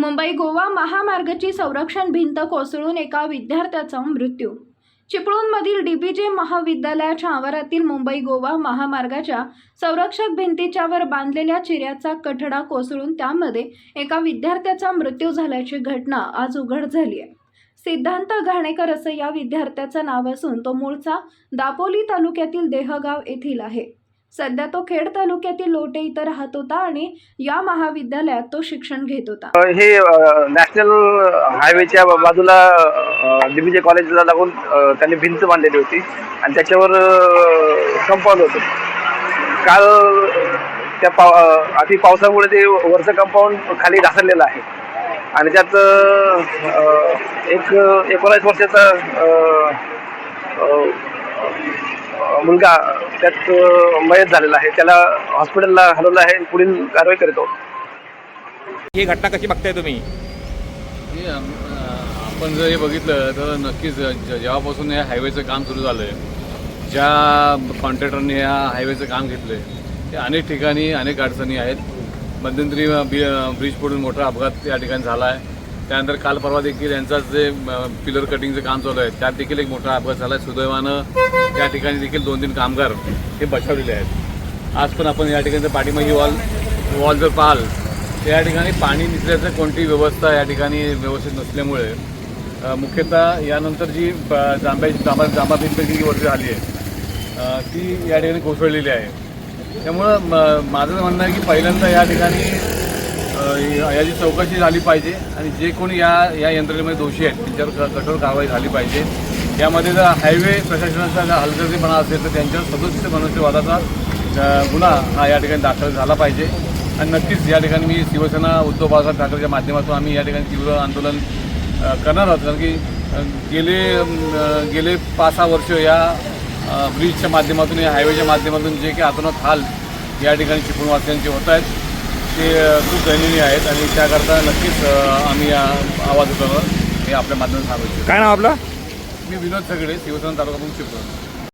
मुंबई गोवा महामार्गाची संरक्षण भिंत कोसळून एका विद्यार्थ्याचा मृत्यू. चिपळूणमधील जे महाविद्यालयाच्या आवारातील मुंबई गोवा महामार्गाच्या संरक्षक भिंतीच्या वर बांधलेल्या चिऱ्याचा कठडा कोसळून त्यामध्ये एका विद्यार्थ्याचा मृत्यू झाल्याची घटना आज उघड झाली आहे सिद्धांत घाणेकर असं या विद्यार्थ्याचं नाव असून तो मूळचा दापोली तालुक्यातील देहगाव येथील आहे. सध्या तो खेड तालुक्यातील लोटे इथं राहत होता आणि या महाविद्यालयात तो शिक्षण घेत होता. हे नॅशनल हायवेच्या बाजूला डीबीजे कॉलेजला लागून त्यांनी भिंत बांधलेली होती आणि त्याच्यावर कंपाऊंड होतं. काल त्या पाव अति पावसामुळे ते वरचं कंपाऊंड खाली ढासळलेलं आहे. आणि त्यात एक एकोणावीस वर्षाचा मुलगा त्यात मयत झालेला आहे. त्याला हॉस्पिटलला हलवलं आहे पुढील कारवाई करीत आहोत. ही घटना कशी बघताय तुम्ही? हे आपण जर हे बघितलं तर नक्कीच जेव्हापासून या हायवेचं काम सुरू झालं आहे ज्या कॉन्ट्रॅक्टरने या हायवेचं काम घेतलं आहे ते अनेक ठिकाणी अनेक अडचणी आहेत. मध्यंतरी बी ब्रिज पडून मोठा अपघात या ठिकाणी झाला आहे. त्यानंतर काल परवा देखील यांचाच जे पिलर कटिंगचं काम चालू आहे त्यात देखील एक मोठा अपघात झाला. आहे सुदैवानं त्या ठिकाणी देखील दोन तीन कामगार हे बचावलेले आहेत. आज पण आपण या ठिकाणी पाठीमागे वॉल वॉल जर पाहाल तर या ठिकाणी पाणी निसल्याचं कोणतीही व्यवस्था या ठिकाणी व्यवस्थित नसल्यामुळे मुख्यतः यानंतर जी जांब्याची जांभ्याची जांबा जांभा जी वरती आली आहे ती या ठिकाणी कोसळलेली आहे. त्यामुळं म- माझं म्हणणं आहे की पहिल्यांदा या ठिकाणी याची चौकशी झाली पाहिजे आणि जे कोणी या या यंत्रणेमध्ये दोषी आहेत त्यांच्यावर कठोर कारवाई झाली पाहिजे. यामध्ये जर हायवे प्रशासनाचा जर हलगर्जीपणा असेल तर त्यांच्यावर सदस्य मनुष्यवादाचा गुन्हा हा या ठिकाणी दाखल झाला पाहिजे. आणि नक्कीच या ठिकाणी मी शिवसेना उद्धव बाळासाहेब ठाकरेच्या माध्यमातून आम्ही या ठिकाणी तीव्र आंदोलन करणार आहोत. कारण की गेले गेले पाच सहा वर्ष या ब्रिजच्या माध्यमातून या हायवेच्या माध्यमातून जे काही आतोनात हाल या ठिकाणी चिपळूणवासियांचे होत आहेत. ते खूप दयनीय आहेत आणि त्याकरता नक्कीच आम्ही या आवाज उठवणार हे आपल्या माध्यमातून सांगू इच्छितो. काय नाव आपलं? मी विनोद सगळे शिवसेना तालुका प्रमुख.